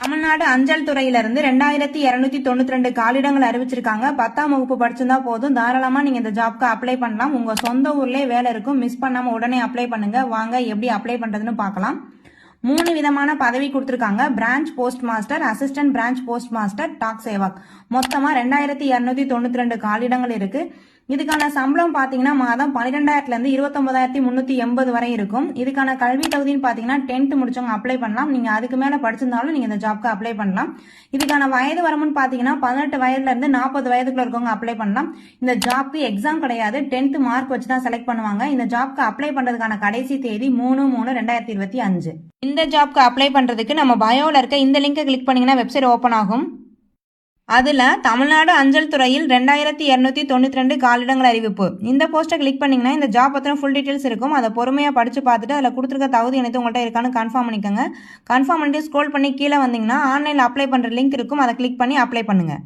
தமிழ்நாடு அஞ்சல் துறையிலிருந்து ரெண்டாயிரத்தி இருநூத்தி தொண்ணூத்தி ரெண்டு காலிடங்கள் அறிவிச்சிருக்காங்க. பத்தாம் வகுப்பு படிச்சிருந்தா போதும். தாராளமா நீங்க இந்த ஜாப்க்கு அப்ளை பண்ணலாம். உங்க சொந்த ஊர்லயே வேலை இருக்கும். மிஸ் பண்ணாம உடனே அப்ளை பண்ணுங்க. வாங்க எப்படி அப்ளை பண்றதுன்னு பார்க்கலாம். மூணு விதமான பதவி கொடுத்துருக்காங்க. Branch post master assistant branch post master Dak Sevak. மொத்தமா ரெண்டாயிரத்தி இருநூத்தி தொண்ணூத்தி ரெண்டு காலிடங்கள் இருக்கு. இதுக்கான சம்பளம் பார்த்தீங்கன்னா மாதம் பன்னிரெண்டாயிரத்துலேருந்து இருபத்தொம்பதாயிரத்தி முந்நூற்றி எண்பது வரை இருக்கும். இதுக்கான கல்வி தகுதின்னு பார்த்தீங்கன்னா டென்த் முடிச்சவங்க அப்ளை பண்ணலாம். நீங்கள் அதுக்கு மேலே படிச்சிருந்தாலும் நீங்கள் இந்த ஜாப்க்கு அப்ளை பண்ணலாம். இதுக்கான வயது வரம்புன்னு பார்த்தீங்கன்னா பதினெட்டு வயதுலேருந்து நாற்பது வயதுக்குள்ள இருக்கவங்க அப்ளை பண்ணலாம். இந்த ஜாப்க்கு எக்ஸாம் கிடையாது. டென்த் மார்க் வச்சு தான் செலக்ட் பண்ணுவாங்க. இந்த ஜாப்க்கு அப்ளை பண்ணுறதுக்கான கடைசி தேதி மூணு மூணு ரெண்டாயிரத்தி இருபத்தி அஞ்சு. இந்த ஜாப்க்கு அப்ளை பண்ணுறதுக்கு நம்ம பயோவில் இருக்க இந்த லிங்கை கிளிக் பண்ணிங்கன்னா வெப்சைட் ஓப்பன் ஆகும். அதில் தமிழ்நாடு அஞ்சல் துறையில் ரெண்டாயிரத்தி இரநூத்தி தொண்ணூற்றி ரெண்டு காலிடங்கள் அறிவிப்பு. இந்த போஸ்ட்டை கிளிக் பண்ணிங்கன்னா இந்த ஜாப் பற்றின ஃபுல் டீட்டெயில்ஸ் இருக்கும். அதை பொறுமையாக படித்து பார்த்துட்டு அதில் கொடுத்துருக்க தகுதி எனக்கு உங்கள்கிட்ட இருக்கான்னு கன்ஃபார்ம் பண்ணிக்கோங்க. கன்ஃபார்ம் பண்ணிட்டு ஸ்க்ரோல் பண்ணி கீழே வந்தீங்கன்னா ஆன்லைனில் அப்ளை பண்ணுற லிங்க் இருக்கும். அதை கிளிக் பண்ணி அப்ளை பண்ணுங்கள்